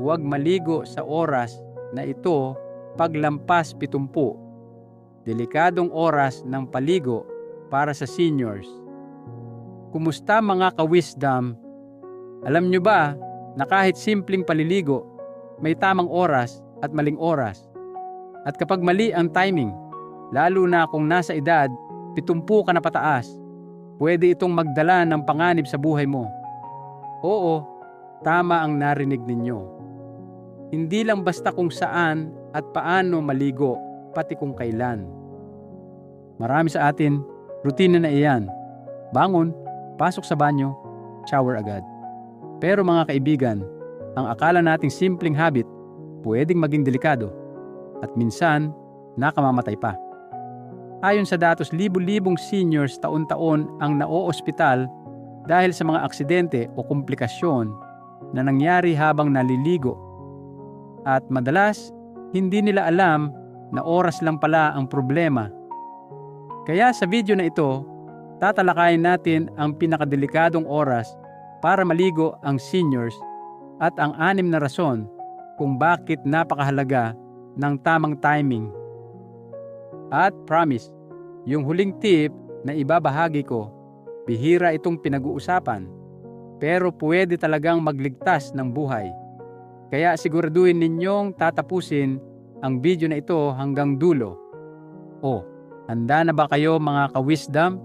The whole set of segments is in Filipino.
huwag maligo sa oras na ito paglampas 70. Delikadong oras ng paligo para sa seniors. Kumusta mga ka-wisdom? Alam nyo ba na kahit simpleng paliligo, may tamang oras at maling oras? At kapag mali ang timing, lalo na kung nasa edad 70 ka na pataas, pwede itong magdala ng panganib sa buhay mo. Oo, tama ang narinig ninyo. Hindi lang basta kung saan at paano maligo, pati kung kailan. Marami sa atin, rutina na iyan. Bangon, pasok sa banyo, shower agad. Pero mga kaibigan, ang akala nating simpleng habit, pwedeng maging delikado at minsan nakamamatay pa. Ayon sa datos, libu-libong seniors taon-taon ang nao-ospital dahil sa mga aksidente o komplikasyon na nangyari habang naliligo. At madalas, hindi nila alam na oras lang pala ang problema. Kaya sa video na ito, tatalakayin natin ang pinakadelikadong oras para maligo ang seniors at ang anim na rason kung bakit napakahalaga ng tamang timing. At promise, yung huling tip na ibabahagi ko, bihira itong pinag-uusapan, pero pwede talagang magligtas ng buhay. Kaya siguraduhin ninyong tatapusin ang video na ito hanggang dulo. O, handa na ba kayo mga ka-wisdom?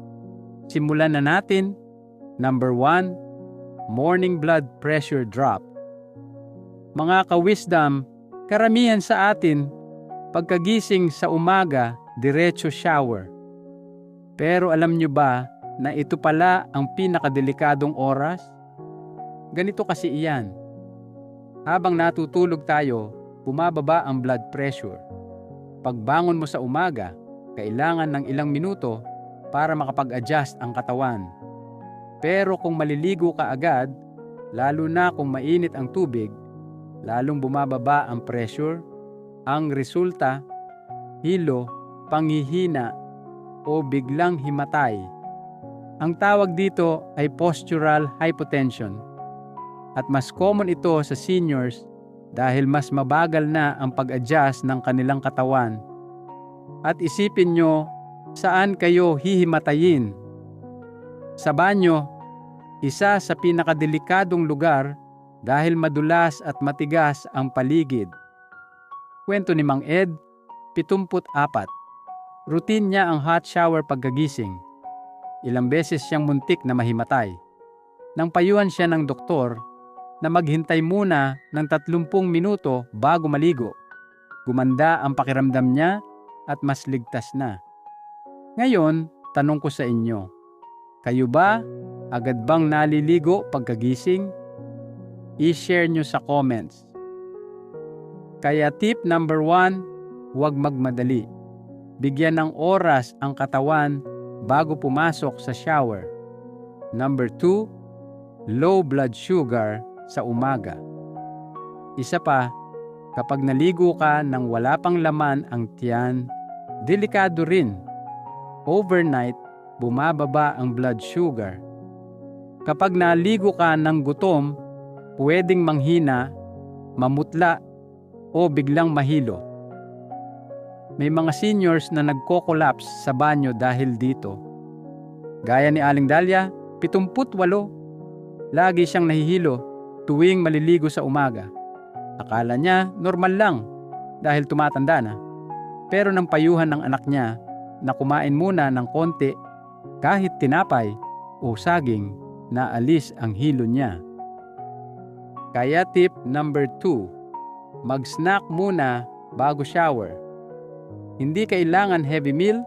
Simulan na natin. Number 1, morning blood pressure drop. Mga ka-wisdom, karamihan sa atin, pagkagising sa umaga, diretso shower. Pero alam nyo ba na ito pala ang pinakadelikadong oras? Ganito kasi iyan. Habang natutulog tayo, bumababa ang blood pressure. Pagbangon mo sa umaga, kailangan ng ilang minuto para makapag-adjust ang katawan. Pero kung maliligo ka agad, lalo na kung mainit ang tubig, lalong bumababa ang pressure, ang resulta, hilo, panghihina, o biglang himatay. Ang tawag dito ay postural hypotension. At mas common ito sa seniors dahil mas mabagal na ang pag-adjust ng kanilang katawan. At isipin nyo saan kayo hihimatayin. Sa banyo, isa sa pinakadelikadong lugar dahil madulas at matigas ang paligid. Kwento ni Mang Ed, 74. Routine niya ang hot shower pagkagising. Ilang beses siyang muntik na mahimatay. Nang payuhan siya ng doktor na maghintay muna ng 30 minuto bago maligo. Gumanda ang pakiramdam niya at mas ligtas na. Ngayon, tanong ko sa inyo, kayo ba agad bang naliligo pagkagising? I-share nyo sa comments. Kaya tip number one, huwag magmadali. Bigyan ng oras ang katawan bago pumasok sa shower. Number two, low blood sugar sa umaga. Isa pa, kapag naligo ka nang wala pang laman ang tiyan, delikado rin overnight, bumababa ang blood sugar. Kapag naligo ka ng gutom, pwedeng manghina, mamutla, o biglang mahilo. May mga seniors na nagko-collapse sa banyo dahil dito. Gaya ni Aling Dahlia, 78. Lagi siyang nahihilo tuwing maliligo sa umaga. Akala niya normal lang dahil tumatanda na. Pero nang payuhan ng anak niya, na kumain muna ng konti kahit tinapay o saging na alis ang hilo niya. Kaya tip number 2, mag-snack muna bago shower. Hindi kailangan heavy meal,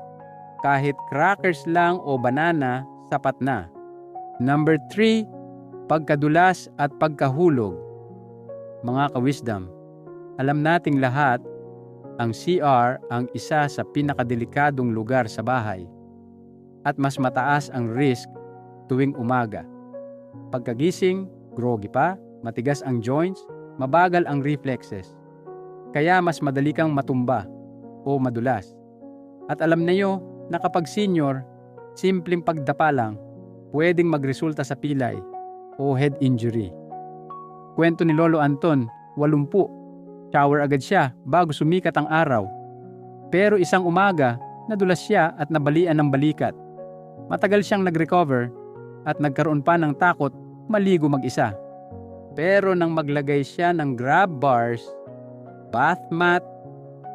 kahit crackers lang o banana sapat na. Number 3, pagkadulas at pagkahulog. Mga ka-wisdom, alam nating lahat ang CR ang isa sa pinakadelikadong lugar sa bahay at mas mataas ang risk tuwing umaga. Pagkagising, groggy pa, matigas ang joints, mabagal ang reflexes. Kaya mas madali kang matumba o madulas. At alam niyo na kapag senior, simpleng pagdapa lang, pwedeng magresulta sa pilay o head injury. Kwento ni Lolo Anton, 80. Shower agad siya bago sumikat ang araw. Pero isang umaga, nadulas siya at nabalian ng balikat. Matagal siyang nag-recover at nagkaroon pa ng takot maligo mag-isa. Pero nang maglagay siya ng grab bars, bath mat,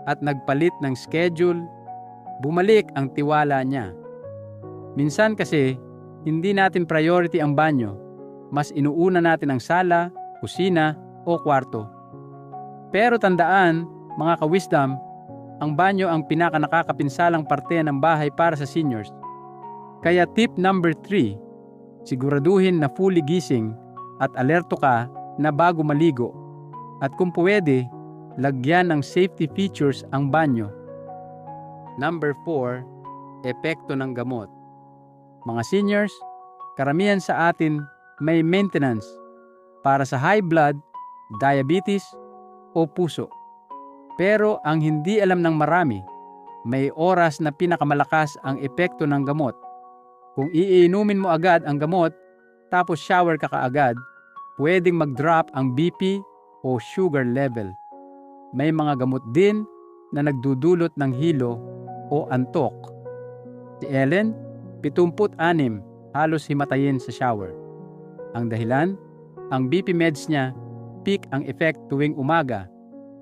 at nagpalit ng schedule, bumalik ang tiwala niya. Minsan kasi, hindi natin priority ang banyo. Mas inuuna natin ang sala, kusina, o kwarto. Pero tandaan, mga ka-wisdom, ang banyo ang pinaka nakakapinsalang parte ng bahay para sa seniors. Kaya tip number 3, siguraduhin na fully gising at alerto ka na bago maligo. At kung pwede, lagyan ng safety features ang banyo. Number 4, epekto ng gamot. Mga seniors, karamihan sa atin may maintenance para sa high blood, diabetes, o puso. Pero ang hindi alam ng marami, may oras na pinakamalakas ang epekto ng gamot. Kung iinumin mo agad ang gamot, tapos shower ka kaagad, pwedeng mag-drop ang BP o sugar level. May mga gamot din na nagdudulot ng hilo o antok. Si Ellen, 76, halos himatayin sa shower. Ang dahilan, ang BP meds niya, peak ang effect tuwing umaga,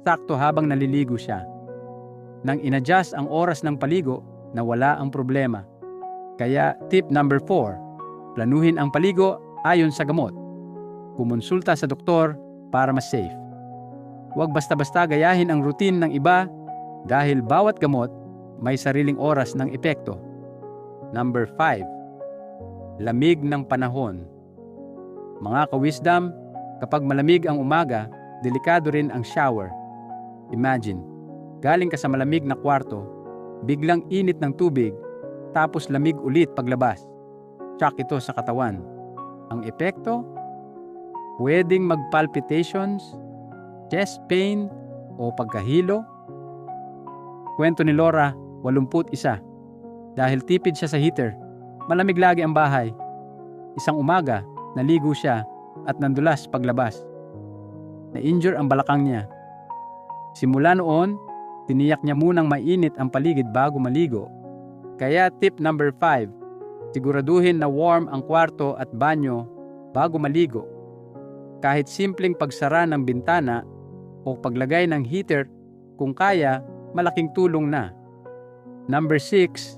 sakto habang naliligo siya. Nang inadjust ang oras ng paligo, nawala ang problema. Kaya tip number 4, planuhin ang paligo ayon sa gamot. Kumonsulta sa doktor para mas safe. Huwag basta-basta gayahin ang routine ng iba dahil bawat gamot may sariling oras ng epekto. Number 5. Lamig ng panahon. Mga ka-wisdom, kapag malamig ang umaga, delikado rin ang shower. Imagine, galing ka sa malamig na kwarto, biglang init ng tubig, tapos lamig ulit paglabas. Shock ito sa katawan. Ang epekto? Pwedeng mag-palpitations, chest pain, o pagkahilo. Kwento ni Laura, 81. Dahil tipid siya sa heater, malamig lagi ang bahay. Isang umaga, naligo siya at nandulas paglabas. Na-injure ang balakang niya. Simula noon, tiniyak niya munang mainit ang paligid bago maligo. Kaya tip number 5, siguraduhin na warm ang kwarto at banyo bago maligo. Kahit simpleng pagsara ng bintana o paglagay ng heater, kung kaya, malaking tulong na. Number 6,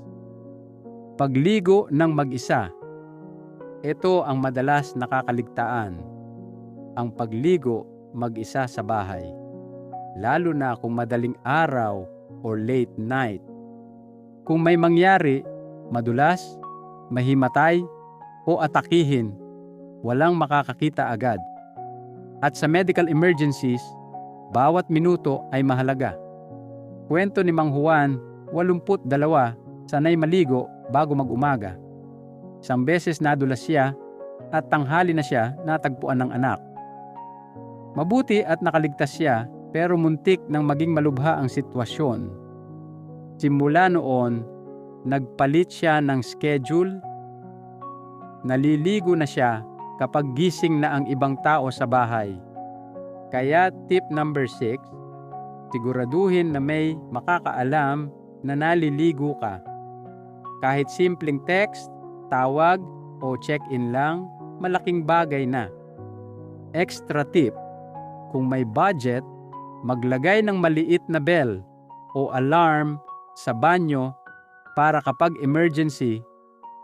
pagligo ng mag-isa. Ito ang madalas nakakaligtaan. Ang pagligo mag-isa sa bahay. Lalo na kung madaling araw or late night. Kung may mangyari, madulas, mahimatay, o atakihin, walang makakakita agad. At sa medical emergencies, bawat minuto ay mahalaga. Kwento ni Mang Juan, 82, sanay maligo bago mag-umaga. Isang beses nadulas siya at tanghali na siya natagpuan ng anak. Mabuti at nakaligtas siya pero muntik nang maging malubha ang sitwasyon. Simula noon, nagpalit siya ng schedule. Naliligo na siya kapag gising na ang ibang tao sa bahay. Kaya tip number 6, siguraduhin na may makakaalam na naliligo ka. Kahit simpleng text, tawag o check-in lang, malaking bagay na. Extra tip, kung may budget, maglagay ng maliit na bell o alarm sa banyo para kapag emergency,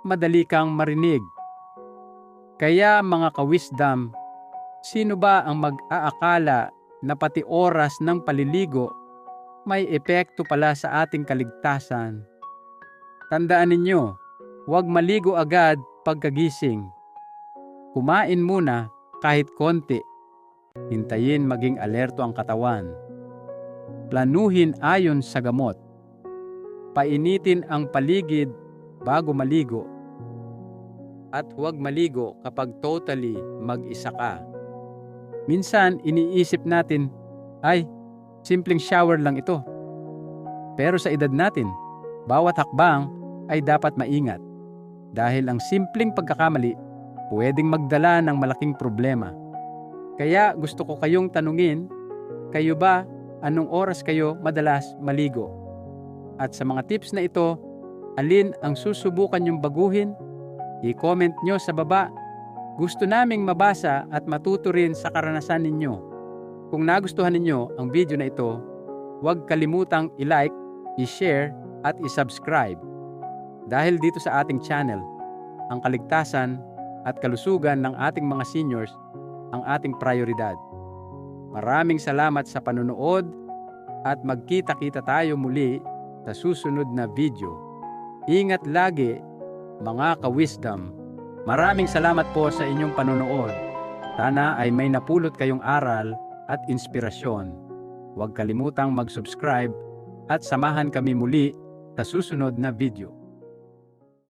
madali kang marinig. Kaya mga ka-wisdom, sino ba ang mag-aakala na pati oras ng paliligo may epekto pala sa ating kaligtasan? Tandaan ninyo, huwag maligo agad pagkagising. Kumain muna kahit konti. Hintayin maging alerto ang katawan. Planuhin ayon sa gamot. Painitin ang paligid bago maligo at huwag maligo kapag totally mag-isa ka. Minsan, iniisip natin, ay, simpleng shower lang ito. Pero sa edad natin, bawat hakbang ay dapat maingat. Dahil ang simpleng pagkakamali, pwedeng magdala ng malaking problema. Kaya gusto ko kayong tanungin, Kayo ba, anong oras kayo madalas maligo? At sa mga tips na ito, alin ang susubukan nyong baguhin? I-comment nyo sa baba. Gusto naming mabasa at matuto rin sa karanasan ninyo. Kung nagustuhan ninyo ang video na ito, huwag kalimutang i-like, i-share at i-subscribe. Dahil dito sa ating channel, ang kaligtasan at kalusugan ng ating mga seniors ang ating prioridad. Maraming salamat sa panonood at magkita-kita tayo muli sa susunod na video. Ingat lagi mga ka-wisdom. Maraming salamat po sa inyong panonood. Sana ay may napulot kayong aral at inspirasyon. Huwag kalimutang mag-subscribe at samahan kami muli sa susunod na video.